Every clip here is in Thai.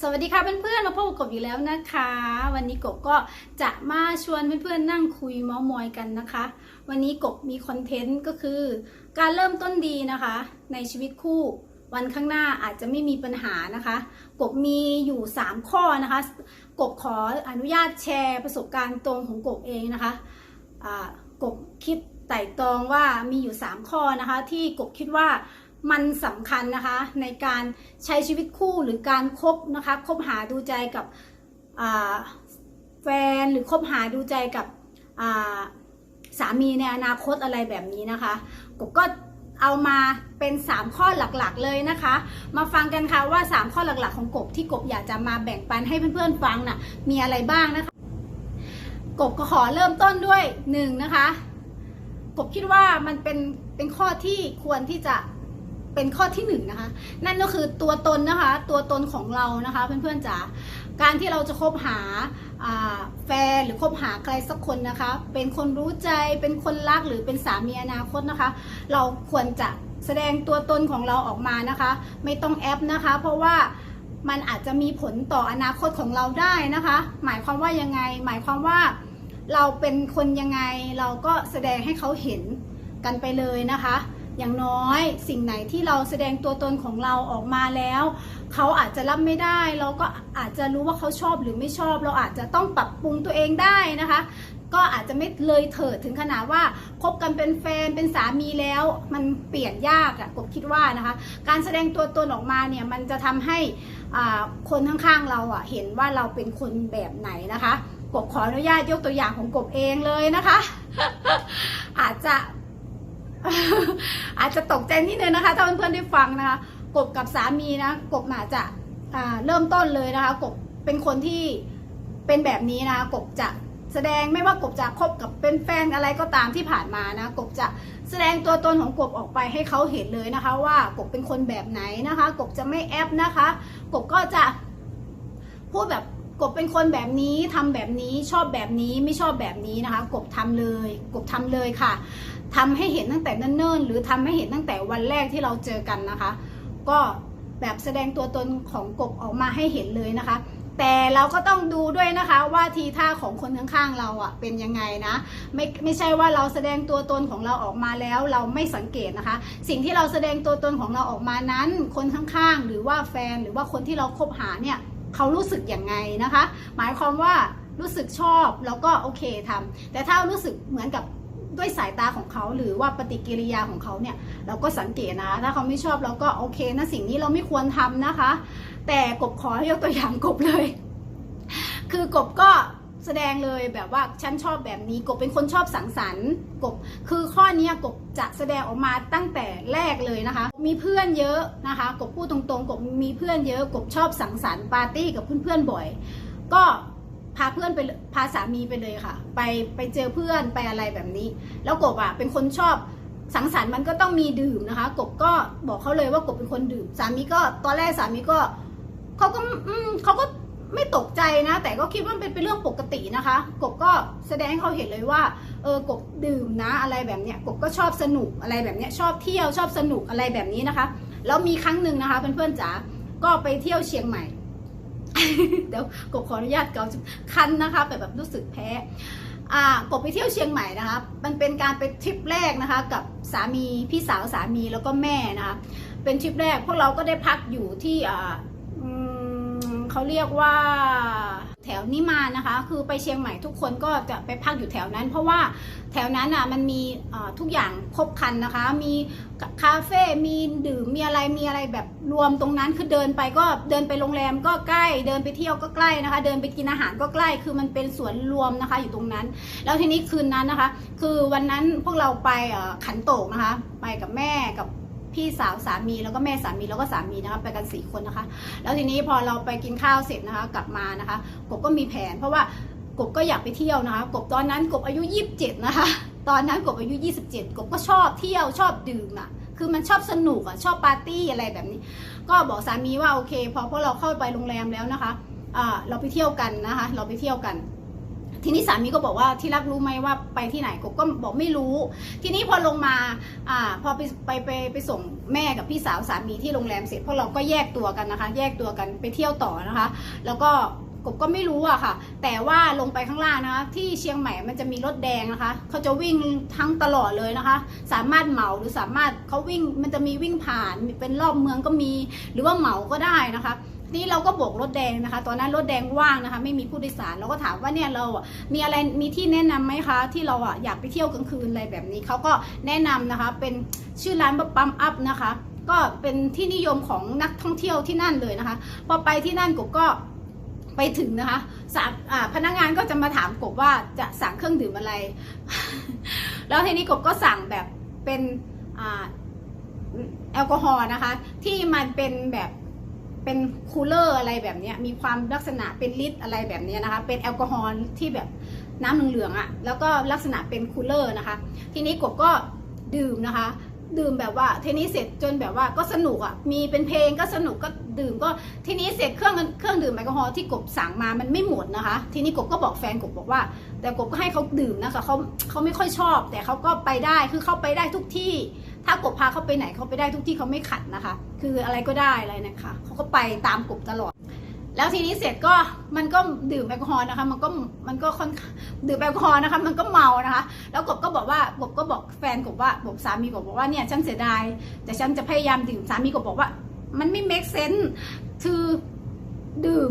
สวัสดีค่ะเพื่อนๆมาพบกับกบอยู่แล้วนะคะ วันนี้กบก็จะมาชวนเพื่อนๆนั่งคุยเมาส์มอยกันนะคะ วันนี้กบมีคอนเทนต์ก็คือ การเริ่มต้นดีนะคะ ในชีวิตคู่ วันข้างหน้าอาจจะไม่มีปัญหานะคะ กบมีอยู่ 3 ข้อนะคะ กบขออนุญาตแชร์ประสบการณ์ตรงของกบเองนะคะอ่ากบคิดไต่ตรองว่ามีอยู่ 3 ข้อนะคะ ที่กบคิดว่า มันสำคัญนะคะในการใช้ชีวิตคู่หรือการคบนะคะคบหาดูใจกับแฟนหรือคบหาดูใจกับสามีในอนาคตอะไรแบบนี้นะคะกบก็เอามาเป็น 3 ข้อหลักๆเลยนะคะ มาฟังกันค่ะว่า 3 ข้อหลักๆ ของกบที่กบอยากจะมาแบ่งปันให้เพื่อนๆฟังน่ะมีอะไรบ้างนะคะ กบก็ขอเริ่มต้นด้วยหนึ่งนะคะ กบคิดว่ามันเป็นเป็นข้อที่ควรที่จะ เป็นข้อที่หนึ่งนะคะนั่นก็คือตัวตนนะคะตัวตนของเรานะคะเพื่อนๆจ๋าการที่เราจะคบหาอ่าแฟนหรือคบหาใครสักคนนะคะ เป็นคนรู้ใจเป็นคนรักหรือเป็นสามีอนาคตนะคะ เราควรจะแสดงตัวตนของเราออกมานะคะ ไม่ต้องแอปนะคะ เพราะว่ามันอาจจะมีผลต่ออนาคตของเราได้นะคะ หมายความว่ายังไง หมายความว่าเราเป็นคนยังไงเราก็แสดงให้เขาเห็นกันไปเลยนะคะ อย่างน้อยสิ่งไหนที่เราแสดงตัวตนของเราออกมาแล้ว เขาอาจจะรับไม่ได้ เราก็อาจจะรู้ว่าเขาชอบหรือไม่ชอบ เราอาจจะต้องปรับปรุงตัวเองได้นะคะ ก็อาจจะไม่เลยเถิดถึงขนาดว่าคบกันเป็นแฟนเป็นสามีแล้วมันเปลี่ยนยากอะกบคิดว่านะคะ การแสดงตัวตนออกมาเนี่ยมันจะทำให้คนข้างๆเราอะเห็นว่าเราเป็นคนแบบไหนนะคะกบขออนุญาตยกตัวอย่างของกบเองเลยนะคะ อาจจะ อาจจะตกใจนิดนึงนะคะ ถ้าเพื่อนๆได้ฟังนะคะ กบกับสามีนะ กบอาจจะเริ่มต้นเลยนะคะ กบเป็นคนที่เป็นแบบนี้นะ กบจะแสดงไม่ว่ากบจะคบกับเป็นแฟนอะไรก็ตามที่ผ่านมานะ กบจะแสดงตัวตนของกบออกไปให้เขาเห็นเลยนะคะ ว่ากบเป็นคนแบบไหนนะคะ กบจะไม่แอปนะคะ กบก็จะพูดแบบ กบเป็นคนแบบนี้ทำแบบนี้ชอบแบบนี้ไม่ชอบแบบนี้นะคะ กบทำเลย กบทำเลยค่ะทำให้เห็นตั้งแต่เนิ่นๆหรือทำให้เห็นตั้งแต่วันแรกที่เราเจอกันนะคะ ก็แบบแสดงตัวตนของกบออกมาให้เห็นเลยนะคะ แต่เราก็ต้องดูด้วยนะคะว่าทีท่าของคนข้างๆเราอะเป็นยังไงนะไม่ไม่ใช่ว่าเราแสดงตัวตนของเราออกมาแล้วเราไม่สังเกตนะคะ สิ่งที่เราแสดงตัวตนของเราออกมานั้น คนข้างๆ หรือว่าแฟนหรือว่าคนที่เราคบหาเนี่ย เขารู้สึกยังไงนะคะ หมายความว่ารู้สึกชอบแล้วก็โอเคทำแต่ถ้ารู้สึกเหมือนกับด้วยสายตาของเขาหรือว่าปฏิกิริยาของเขาเนี่ยเราก็สังเกตนะคะถ้าเขาไม่ชอบเราก็โอเคนะสิ่งนี้เราไม่ควรทำนะคะ แต่กบขอยกตัวอย่างกบเลย คือกบก็ แสดงเลยแบบว่าฉันชอบแบบนี้กบเป็นคนชอบสังสรรค์กบ คือข้อนี้กบจะแสดงออกมาตั้งแต่แรกเลยนะคะ มีเพื่อนเยอะนะคะ กบพูดตรงๆ กบมีเพื่อนเยอะ กบชอบสังสรรค์ปาร์ตี้กับเพื่อนๆบ่อย ก็พาเพื่อนไปพาสามีไปเลยค่ะ ไปไปเจอเพื่อนไปอะไรแบบนี้ แล้วกบอะเป็นคนชอบสังสรรค์มันก็ต้องมีดื่มนะคะ กบก็บอกเขาเลยว่ากบเป็นคนดื่ม สามีก็ตอนแรกสามีก็เขาก็อืมเขาก็ ตกใจนะ แต่ก็คิดว่าเป็นเป็นเรื่องปกตินะคะ กบก็แสดงให้เขาเห็นเลยว่าเออกบดื่มนะอะไรแบบเนี้ยกบก็ชอบสนุกอะไรแบบเนี้ยชอบเที่ยวชอบสนุกอะไรแบบนี้นะคะแล้วมีครั้งหนึ่งนะคะเพื่อนๆจ๋าก็ไปเที่ยวเชียงใหม่ เดี๋ยวกบขออนุญาตเกาคันนะคะแบบแบบรู้สึกแพ้อ่ากบไปเที่ยวเชียงใหม่นะคะ มันเป็นการไปทริปแรกนะคะ กับสามีพี่สาวสามีแล้วก็แม่นะคะ เป็นทริปแรกพวกเราก็ได้พักอยู่ที่อ่า เขาเรียกว่าแถวนิมานนะคะ คือไปเชียงใหม่ทุกคนก็จะไปพักอยู่แถวนั้น เพราะว่าแถวนั้นอะมันมีทุกอย่างครบครันนะคะ มีคาเฟ่ มีดื่ม มีอะไร มีอะไรแบบรวมตรงนั้น คือเดินไปก็เดินไปโรงแรมก็ใกล้ เดินไปเที่ยวก็ใกล้นะคะ เดินไปกินอาหารก็ใกล้ คือมันเป็นสวนรวมนะคะอยู่ตรงนั้น แล้วทีนี้คืนนั้นนะคะ คือวันนั้นพวกเราไปขันโตกนะคะ ไปกับแม่กับ พี่สาวสามีแล้วก็แม่สามีแล้วก็สามีนะคะไปกันสี่คนนะคะ แล้วทีนี้พอเราไปกินข้าวเสร็จนะคะกลับมานะคะกบก็มีแผน เพราะว่ากบก็อยากไปเที่ยวนะคะ กบตอนนั้นกบอายุ 27 นะคะ ตอนนั้นกบอายุ 27 กบก็ชอบเที่ยวชอบดื่มอะคือมันชอบสนุกอะชอบปาร์ตี้อะไรแบบนี้ ก็บอกสามีว่าโอเคพอพวกเราเข้าไปโรงแรมแล้วนะคะอ่าเราไปเที่ยวกันนะคะ เราไปเที่ยวกัน ทีนี้สามีก็บอกว่าที่รักรู้ไหมว่าไปที่ไหนกบก็บอกไม่รู้ ทีนี้พอลงมาอ่าพอไปไปไปไปส่งแม่กับพี่สาวสามีที่โรงแรมเสร็จพวกเราก็แยกตัวกันนะคะ แยกตัวกันไปเที่ยวต่อนะคะ แล้วก็กบก็ไม่รู้อะค่ะ แต่ว่าลงไปข้างล่างนะคะ ที่เชียงใหม่มันจะมีรถแดงนะคะเขาจะวิ่งทั้งตลอดเลยนะคะ สามารถเหมาหรือสามารถเขาวิ่งมันจะมีวิ่งผ่านเป็นรอบเมืองก็มี หรือว่าเหมาก็ได้นะคะ นี่เราก็โบกรถแดงนะคะ ตอนนั้นรถแดงว่างนะคะ ไม่มีผู้โดยสารเราก็ถามว่าเนี่ยเราอะมีอะไรมีที่แนะนำไหมคะ ที่เราอะอยากไปเที่ยวกลางคืนอะไรแบบนี้เขาก็แนะนำนะคะ เป็นชื่อร้านว่าปั๊มอัพนะคะ ก็เป็นที่นิยมของนักท่องเที่ยวที่นั่นเลยนะคะ พอไปที่นั่นกบก็ไปถึงนะคะสามพนักงานก็จะมาถามกบว่าจะสั่งเครื่องดื่มอะไร แล้วทีนี้กบก็สั่งแบบเป็นอแอลกอฮอล์นะคะ ที่มันเป็นแบบ เป็นคูลเลอร์อะไรแบบนี้มีความลักษณะเป็นลิตรอะไรแบบนี้นะคะ เป็นแอลกอฮอล์ที่แบบน้ำเหลืองๆอะ่ะแล้วก็ลักษณะเป็นคูลเลอร์นะคะ ทีนี้กบก็ดื่มนะคะ ดื่มแบบว่าทีนี้เสร็จจนแบบว่าก็สนุกอะ่ะมีเป็นเพลงก็สนุกก็ดื่มก็ทีนี้เสร็จเครื่องเครื่องดื่มแอลกอฮอล์ที่กบสั่งมามันไม่หมดนะคะ ทีนี้กบก็บอกแฟนกบบอกว่า แต่กบก็ให้เขาดื่มนะคะเขาเขาไม่ค่อยชอบ แต่เขาก็ไปได้คือเขาไปได้ทุกที่ ถ้ากบพาเขาไปไหนเขาไปได้ทุกที่เขาไม่ขัดนะคะ คืออะไรก็ได้อะไรนะคะเขาก็ไปตามกบตลอด แล้วทีนี้เสร็จก็มันก็ดื่มแอลกอฮอล์นะคะ มันก็มันก็ค่อนดื่มแอลกอฮอล์นะคะ มันก็เมานะคะ แล้วกบก็บอกว่ากบก็บอกแฟนกบว่ากบสามีกบบอกว่าเนี่ยฉันเสียดายแต่ฉันจะพยายามดื่มสามีกบบอกว่า มันไม่ make sense คือดื่ม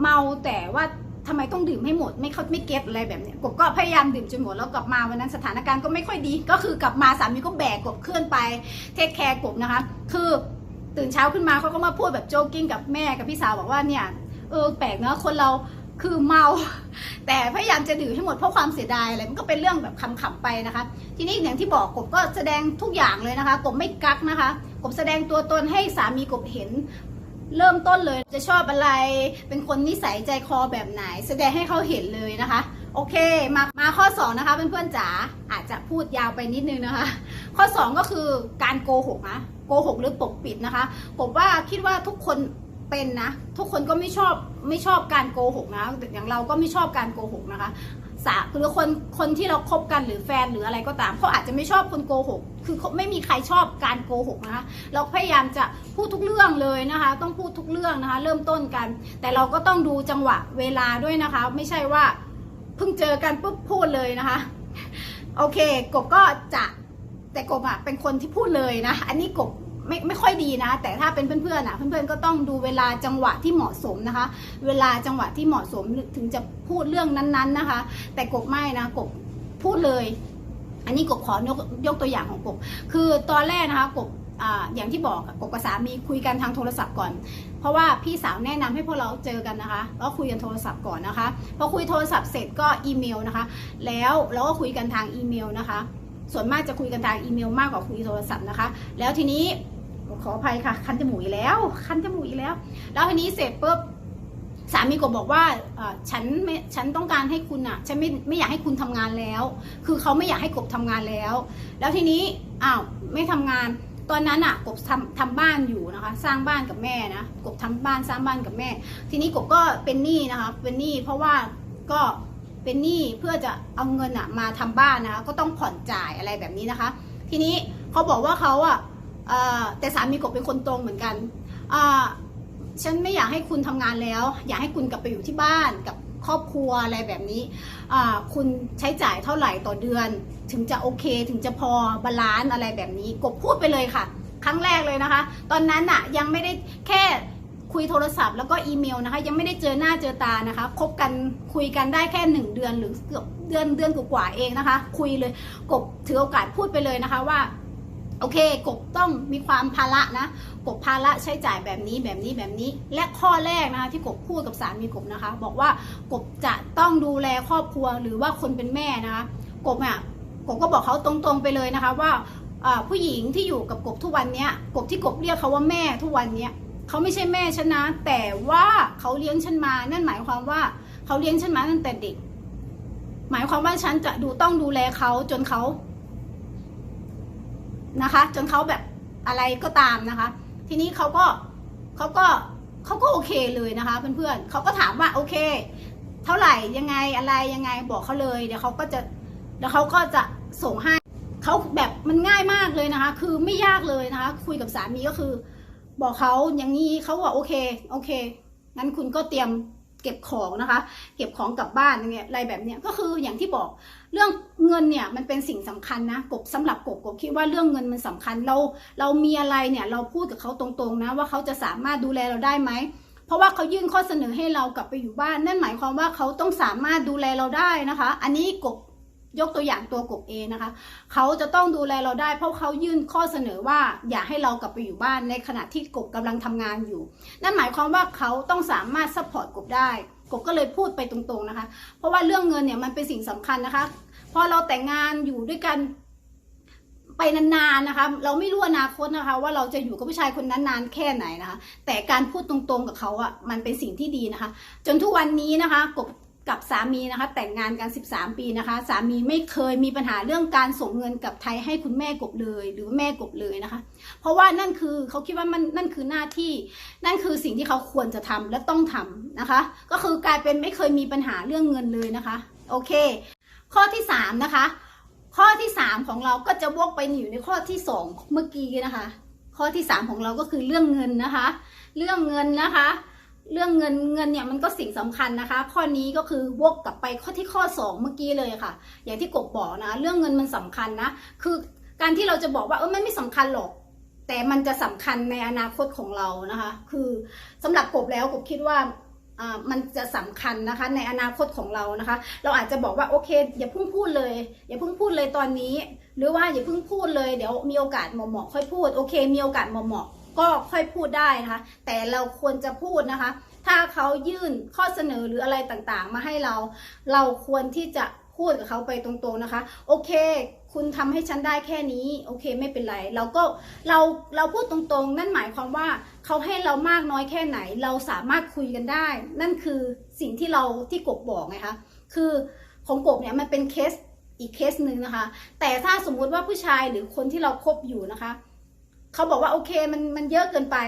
เมาแต่ว่า ทำไมต้องดื่มให้หมดไม่เขาไม่เก็ตอะไรแบบเนี้ยกบก็พยายามดื่มจนหมดแล้วกลับมาวันนั้นสถานการณ์ก็ไม่ค่อยดี ก็คือกลับมาสามีก็แบกกบเคลื่อนไปเทคแคร์กบนะคะ คือตื่นเช้าขึ้นมาเขาก็มาพูดแบบโจ๊กกิ้งกับแม่กับพี่สาวบอกว่าเนี่ยเออแปลกเนอะคนเราคือเมา แต่พยายามจะดื่มให้หมดเพราะความเสียดายอะไรมันก็เป็นเรื่องแบบขำๆไปนะคะ ทีนี้อย่างที่บอกกบก็แสดงทุกอย่างเลยนะคะ กบไม่กักนะคะ กบแสดงตัวตนให้สามีกบเห็น เริ่มต้นเลยจะชอบอะไร เป็นคนนิสัยใจคอแบบไหน แสดงให้เขาเห็นเลยนะคะ โอเค มามาข้อ 2 นะคะเเพื่อนๆจ๋าอาจจะพูดยาวไปนิดนึงนะคะ ข้อ 2 ก็คือการโกหกนะโกหกหรือปกปิดนะคะ ผมว่าคิดว่าทุกคนเป็นนะ ทุกคนก็ไม่ชอบไม่ชอบการโกหกนะอย่างเราก็ไม่ชอบการโกหกนะคะ สาหรือคนคนที่เราคบกันหรือแฟนหรืออะไรก็ตามเขาอาจจะไม่ชอบคนโกหก คือไม่มีใครชอบการโกหกนะคะเราพยายามจะพูดทุกเรื่องเลยนะคะ ต้องพูดทุกเรื่องนะคะ เริ่มต้นกัน แต่เราก็ต้องดูจังหวะเวลาด้วยนะคะ ไม่ใช่ว่าเพิ่งเจอกันปุ๊บพูดเลยนะคะ โอเคกบก็จะแต่กบอะเป็นคนที่พูดเลยนะ อันนี้กบ ไม่ไม่ค่อยดีนะ แต่ถ้าเป็นเพื่อนๆอะเพื่อนๆก็ต้องดูเวลาจังหวะที่เหมาะสมนะคะ เวลาจังหวะที่เหมาะสมถึงจะพูดเรื่องนั้นๆนะคะ แต่กบไม่นะกบพูดเลย อันนี้กบขอยกยกตัวอย่างของกบ คือตอนแรกนะคะกบออย่างที่บอกกบกับสามีคุยกันทางโทรศัพท์ก่อน เพราะว่าพี่สาวแนะนำให้พวกเราเจอกันนะคะแล้วคุยกันโทรศัพท์ก่อนนะคะพอคุยโทรศัพท์เสร็จก็อีเมลนะคะ แล้วเราก็คุยกันทางอีเมลนะคะส่วนมากจะคุยกันทางอีเมลมากกว่าคุยโทรศัพท์นะคะ แล้วทีนี้ ขออภัยค่ะ คันจมูกอีกแล้ว คันจมูกอีกแล้ว แล้วทีนี้เสร็จปุ๊บสามีก็บอกว่าฉันไม่ฉันต้องการให้คุณอะฉันไม่ไม่อยากให้คุณทำงานแล้ว คือเขาไม่อยากให้กบทำงานแล้ว แล้วทีนี้อ้าวไม่ทำงานตอนนั้นอะกบทำทำบ้านอยู่นะคะ สร้างบ้านกับแม่นะกบทำบ้านสร้างบ้านกับแม่ ทีนี้กบก็เป็นหนี้นะคะเป็นหนี้เพราะว่าก็เป็นหนี้เพื่อจะเอาเงินอะมาทำบ้านนะคะก็ต้องผ่อนจ่ายอะไรแบบนี้นะคะ ทีนี้เขาบอกว่าเขาอะ แต่สามีกบเป็นคนตรงเหมือนกันฉันไม่อยากให้คุณทำงานแล้ว อยากให้คุณกลับไปอยู่ที่บ้านกับครอบครัวอะไรแบบนี้ คุณใช้จ่ายเท่าไหร่ต่อเดือน ถึงจะโอเค ถึงจะพอบาลานซ์อะไรแบบนี้ กบพูดไปเลยค่ะ ครั้งแรกเลยนะคะ ตอนนั้นอะยังไม่ได้แค่คุยโทรศัพท์แล้วก็อีเมลนะคะ ยังไม่ได้เจอหน้าเจอตานะคะคบกันคุยกันได้แค่หนึ่งเดือนหรือเกือบเดือนเดือนกว่าเองนะคะ คุยเลยกบถือโอกาสพูดไปเลยนะคะว่า โอเคกบต้องมีความภาระนะกบภาระใช้จ่ายแบบนี้แบบนี้แบบนี้ และข้อแรกนะคะที่กบพูดกับสามีกบนะคะ บอกว่ากบจะต้องดูแลครอบครัวหรือว่าคนเป็นแม่นะคะกบอะกบก็บอกเขาตรงๆไปเลยนะคะว่าผู้หญิงที่อยู่กับกบทุกวันเนี้ยกบที่กบเรียกเขาว่าแม่ทุกวันเนี้ยเขาไม่ใช่แม่ฉันนะ แต่ว่าเขาเลี้ยงฉันมานั่นหมายความว่าเขาเลี้ยงฉันมาตั้งแต่เด็ก หมายความว่าฉันจะดูต้องดูแลเขาจนเขา นะคะ จนเขาแบบอะไรก็ตามนะคะ ทีนี้เขาก็เขาก็เขาก็โอเคเลยนะคะเพื่อนๆเขาก็ถามว่าโอเค เท่าไหร่ยังไงอะไรยังไงบอกเขาเลยเดี๋ยวเขาก็จะเดี๋ยวเขาก็จะส่งให้เขาแบบมันง่ายมากเลยนะคะ คือไม่ยากเลยนะคะ คุยกับสามีก็คือ บอกเขาอย่างนี้เขาบอกโอเคโอเคงั้นคุณก็เตรียมเก็บของนะคะ เก็บของกลับบ้านอย่างเงี้ยอะไรแบบเนี้ยก็คืออย่างที่บอก เรื่องเงินเนี่ยมันเป็นสิ่งสำคัญนะกบสำหรับกบกบคิดว่าเรื่องเงินมันสำคัญเราเรามีอะไรเนี่ยเราพูดกับเขาตรงๆนะว่าเขาจะสามารถดูแลเราได้ไหมเพราะว่าเขายื่นข้อเสนอให้เรากลับไปอยู่บ้าน นั่นหมายความว่าเขาต้องสามารถดูแลเราได้นะคะ อันนี้กบยกตัวอย่างตัวกบเองนะคะ เขาจะต้องดูแลเราได้ เพราะเขายื่นข้อเสนอว่าอยากให้เรากลับไปอยู่บ้านในขณะที่กบกำลังทำงานอยู่ นั่นหมายความว่าเขาต้องสามารถซัพพอร์ตกบได้ กบก็เลยพูดไปตรงๆนะคะ เพราะว่าเรื่องเงินเนี่ยมันเป็นสิ่งสำคัญนะคะ พอเราแต่งงานอยู่ด้วยกันไปนานๆนะคะ เราไม่รู้อนาคตนะคะ ว่าเราจะอยู่กับผู้ชายคนนั้นนานแค่ไหนนะคะ แต่การพูดตรงๆกับเขาอะมันเป็นสิ่งที่ดีนะคะ จนทุกวันนี้นะคะกบกับสามีนะคะ แต่งงานกัน 13 ปีนะคะ สามีไม่เคยมีปัญหาเรื่องการส่งเงินกับไทยให้คุณแม่กบเลย หรือแม่กบเลยนะคะ เพราะว่านั่นคือเขาคิดว่ามันนั่นคือหน้าที่ นั่นคือสิ่งที่เขาควรจะทำและต้องทำนะคะ ก็คือกลายเป็นไม่เคยมีปัญหาเรื่องเงินเลยนะคะ โอเค ข้อที่สามนะคะ ข้อที่สามของเราก็จะวกไปอยู่ในข้อที่สองเมื่อกี้นะคะ ข้อที่สามของเราก็คือเรื่องเงินนะคะ เรื่องเงินนะคะ เรื่องเงินเงินเนี่ยมันก็สิ่งสำคัญนะคะ ข้อนี้ก็คือวกกลับไปข้อที่ข้อสองเมื่อกี้เลยค่ะ อย่างที่กบบอกนะ เรื่องเงินมันสำคัญนะ คือการที่เราจะบอกว่าเออมันไม่สำคัญหรอกแต่มันจะสำคัญในอนาคตของเรานะคะ คือสำหรับกบแล้วกบคิดว่า มันจะสำคัญนะคะในอนาคตของเรานะคะ เราอาจจะบอกว่าโอเค อย่าเพิ่งพูดเลย อย่าเพิ่งพูดเลยตอนนี้ หรือว่าอย่าเพิ่งพูดเลยเดี๋ยวมีโอกาสเหมาะๆค่อยพูดโอเค มีโอกาสเหมาะๆก็ค่อยพูดได้นะคะ แต่เราควรจะพูดนะคะ ถ้าเขายื่นข้อเสนอหรืออะไรต่างๆ มาให้เรา เราควรที่จะพูดกับเขาไปตรงๆนะคะ โอเค คุณทำให้ฉันได้แค่นี้ โอเคไม่เป็นไร เราก็เราเราพูดตรงๆ นั่นหมายความว่าเขาให้เรามากน้อยแค่ไหน เราสามารถคุยกันได้ นั่นคือสิ่งที่เราที่กบบอกไงคะคือของกบเนี่ยมันเป็นเคสอีกเคสหนึ่งนะคะ แต่ถ้าสมมุติว่าผู้ชายหรือคนที่เราคบอยู่นะคะ เขาบอกว่าโอเคมันมันเยอะเกินไป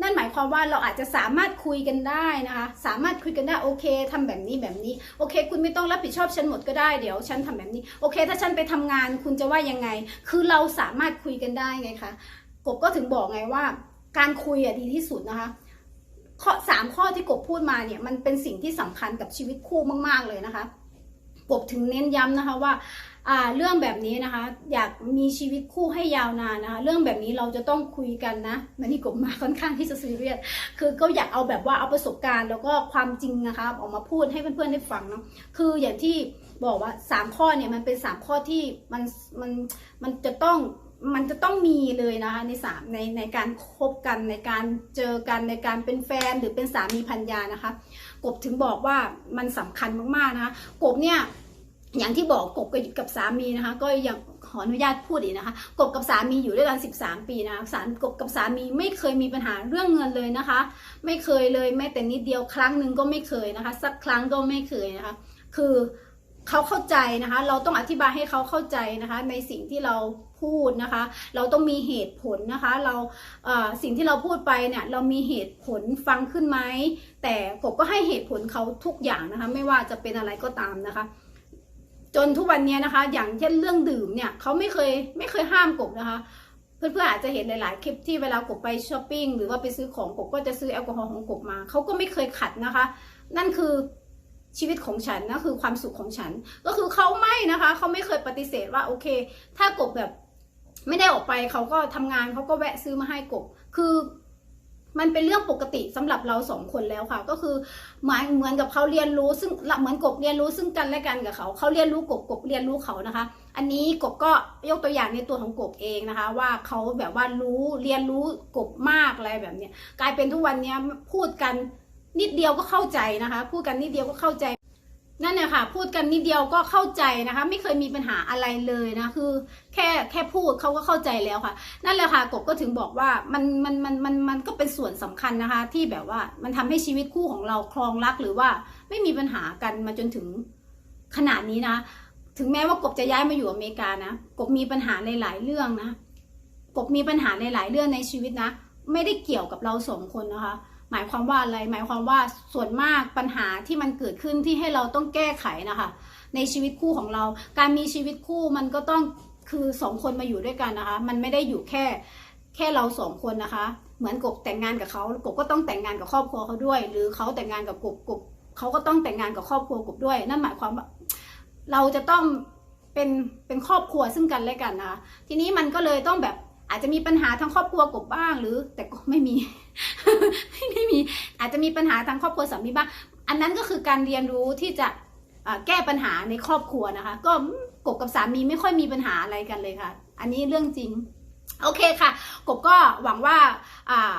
นั่นหมายความว่าเราอาจจะสามารถคุยกันได้นะคะ สามารถคุยกันได้โอเคทำแบบนี้แบบนี้ โอเค คุณไม่ต้องรับผิดชอบฉันหมดก็ได้เดี๋ยวฉันทำแบบนี้ โอเค ถ้าฉันไปทำงานคุณจะว่ายังไง คือเราสามารถคุยกันได้ไงคะกบก็ถึงบอกไงว่า การคุยอะดีที่สุดนะคะข้อสามข้อที่กบพูดมาเนี่ยมันเป็นสิ่งที่สำคัญกับชีวิตคู่มาก ๆเลยนะคะกบถึงเน้นย้ำนะคะว่า อ่าเรื่องแบบนี้นะคะ อยากมีชีวิตคู่ให้ยาวนานนะคะเรื่องแบบนี้เราจะต้องคุยกันนะมันนี่กบมาค่อนข้างที่จะซีเรียสคือก็อยากเอาแบบว่าเอาประสบการณ์ แล้วก็ความจริงนะคะออกมาพูดให้เพื่อนๆได้ฟังเนาะคืออย่างที่บอกว่าสามข้อเนี่ยมันเป็นสามข้อที่มันมันมันจะต้องมันจะต้องมีเลยนะคะในสามในในการคบกันในการเจอกันในการเป็นแฟนหรือเป็นสามีพันยานะคะ กบถึงบอกว่ามันสำคัญมากๆนะคะกบเนี่ย อย่างที่บอกกบกับสามีนะคะ ก็ยังขออนุญาตพูดอีกนะคะ กบกับสามีอยู่ด้วยกัน 13 ปีนะคะสารกบกับสามีไม่เคยมีปัญหาเรื่องเงินเลยนะคะ ไม่เคยเลยแม้แต่นิดเดียวครั้งหนึ่งก็ไม่เคยนะคะ สักครั้งก็ไม่เคยนะคะ คือเขาเข้าใจนะคะ เราต้องอธิบายให้เขาเข้าใจนะคะ ในสิ่งที่เราพูดนะคะ เราต้องมีเหตุผลนะคะ เราสิ่งที่เราพูดไปเนี่ยเรามีเหตุผลฟังขึ้นไหมแต่กบก็ให้เหตุผลเขาทุกอย่างนะคะ ไม่ว่าจะเป็นอะไรก็ตามนะคะ จนทุกวันนี้นะคะ อย่างเช่นเรื่องดื่มเนี่ยเขาไม่เคยไม่เคยห้ามกบนะคะ เพื่อนๆอาจจะเห็นหลาย ๆ คลิปที่เวลากบไปช้อปปิ้งหรือว่าไปซื้อของกบก็จะซื้อแอลกอฮอล์ของกบมาเขาก็ไม่เคยขัดนะคะ นั่นคือชีวิตของฉันนะคือความสุขของฉัน ก็คือเขาไม่นะคะเขาไม่เคยปฏิเสธว่าโอเค ถ้ากบแบบไม่ได้ออกไปเขาก็ทำงานเขาก็แวะซื้อมาให้กบ คือ มันเป็นเรื่องปกติสำหรับเราสองคนแล้วค่ะ ก็คือหมือนเหมือนกับเขาเรียนรู้ ซึ่งเหมือนกบเรียนรู้ซึ่งกันและกันกับเขาเขาเรียนรู้กบกบเรียนรู้เขานะคะ อันนี้กบก็ยกตัวอย่างในตัวของกบเองนะคะ ว่าเขาแบบว่ารู้เรียนรู้กบมากอะไรแบบเนี้ยกลายเป็นทุกวันนี้พูดกันนิดเดียวก็เข้าใจนะคะ พูดกันนิดเดียวก็เข้าใจ นั่นเนี่ยค่ะ พูดกันนิดเดียวก็เข้าใจนะคะ ไม่เคยมีปัญหาอะไรเลยนะคือ แค่แค่พูดเขาก็เข้าใจแล้วค่ะ นั่นแหละค่ะกบก็ถึงบอกว่ามันมันมันมันมันก็เป็นส่วนสำคัญนะคะ ที่แบบว่ามันทำให้ชีวิตคู่ของเราคลองรักหรือว่าไม่มีปัญหากันมาจนถึงขนาดนี้นะ ถึงแม้ว่ากบจะย้ายมาอยู่อเมริกานะกบมีปัญหาในหลายเรื่องนะกบมีปัญหาในหลายเรื่องในชีวิตนะ ไม่ได้เกี่ยวกับเราสองคนนะคะ หมายความว่าอะไร หมายความว่าส่วนมากปัญหาที่มันเกิดขึ้นที่ให้เราต้องแก้ไขนะคะ ในชีวิตคู่ของเรา การมีชีวิตคู่มันก็ต้องคือสองคนมาอยู่ด้วยกันนะคะ มันไม่ได้อยู่แค่แค่เราสองคนนะคะ เหมือนกบแต่งงานกับเขากบก็ต้องแต่งงานกับครอบครัวเขาด้วย หรือเขาแต่งงานกับกบกบเขาก็ต้องแต่งงานกับครอบครัวกบด้วย นั่นหมายความว่าเราจะต้องเป็นเป็นครอบครัวซึ่งกันและกันนะคะทีนี้มันก็เลยต้องแบบ อาจจะมีปัญหาทางครอบครัวกบบ้างหรือ แต่ก็ไม่มี ไม่มี อาจจะมีปัญหาทางครอบครัวสามีบ้าง อันนั้นก็คือการเรียนรู้ที่จะแก้ปัญหาในครอบครัวนะคะ ก็กบกับสามีไม่ค่อยมีปัญหาอะไรกันเลยค่ะ อันนี้เรื่องจริง โอเคค่ะ กบก็หวังว่าอ่า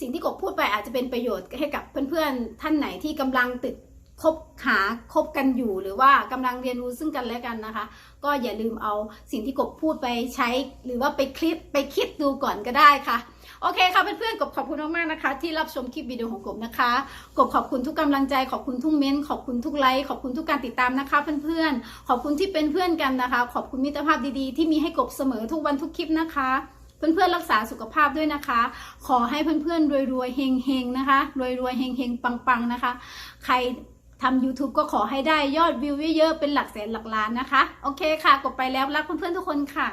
สิ่งที่กบพูดไปอาจจะเป็นประโยชน์ให้กับเพื่อนๆท่านไหนที่กำลังติด คบหาคบกันอยู่หรือว่ากำลังเรียนรู้ซึ่งกันและกันนะคะ ก็อย่าลืมเอาสิ่งที่กบพูดไปใช้ หรือว่าไปคลิปไปคิดดูก่อนก็ได้ค่ะ โอเคค่ะเพื่อนๆกบขอบคุณมากๆนะคะ ที่รับชมคลิปวิดีโอของกบนะคะ กบขอบคุณทุกกำลังใจขอบคุณทุกเม้นต์ขอบคุณทุกไลค์ขอบคุณทุกการติดตามนะคะ เพื่อนๆขอบคุณที่เป็นเพื่อนกันนะคะ ขอบคุณมิตรภาพดีๆ ที่มีให้กบเสมอทุกวันทุกคลิปนะคะเพื่อนๆรักษาสุขภาพด้วยนะคะ ขอให้เพื่อนๆรวยๆเฮงๆนะคะรวยๆเฮงๆปังๆนะคะ ใคร ทำ YouTube ก็ขอให้ได้ยอดวิวเยอะๆเป็นหลักแสนหลักล้านนะคะ โอเคค่ะ กดไปแล้วรักเพื่อนๆทุกคนค่ะ